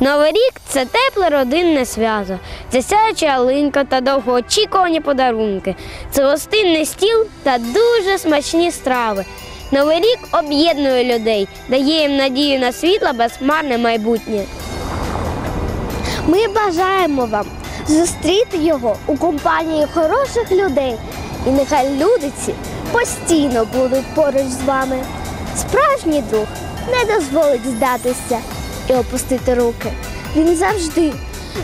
Новий рік це тепле родинне свято, це сяюча ялинка та довгоочікувані подарунки. Це гостинний стіл та дуже смачні страви. Новий рік об'єднує людей, дає їм надію на світло безхмарне майбутнє. Ми бажаємо вам зустріти його у компанії хороших людей. І нехай люди ці постійно будуть поруч з вами. Справжній друг не дозволить здатися і опустити руки. Він завжди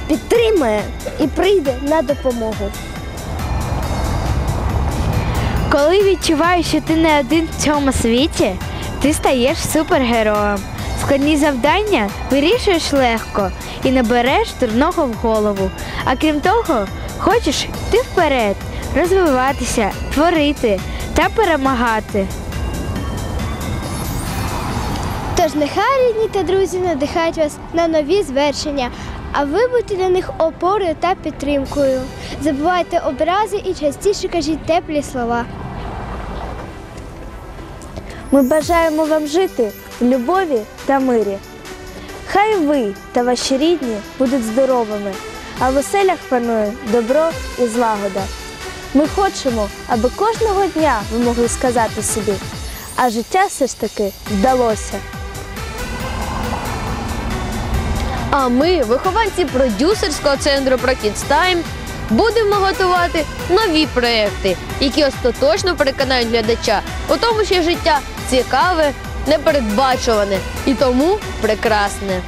підтримає і прийде на допомогу. Коли відчуваєш, що ти не один в цьому світі, ти стаєш супергероєм. Складні завдання вирішуєш легко і не береш дурного в голову. А крім того, хочеш йти вперед, розвиватися, творити та перемагати. Тож нехай рідні та друзі надихають вас на нові звершення, а ви будьте для них опорою та підтримкою. Забувайте образи і частіше кажіть теплі слова. Ми бажаємо вам жити в любові та мирі. Хай ви та ваші рідні будуть здоровими, а в оселях панує добро і злагода. Ми хочемо, аби кожного дня ви могли сказати собі, а життя все ж таки вдалося. А ми, вихованці продюсерського центру про Time, будемо готувати нові проекти, які остаточно переконають глядача у тому, що життя цікаве, непередбачуване і тому прекрасне.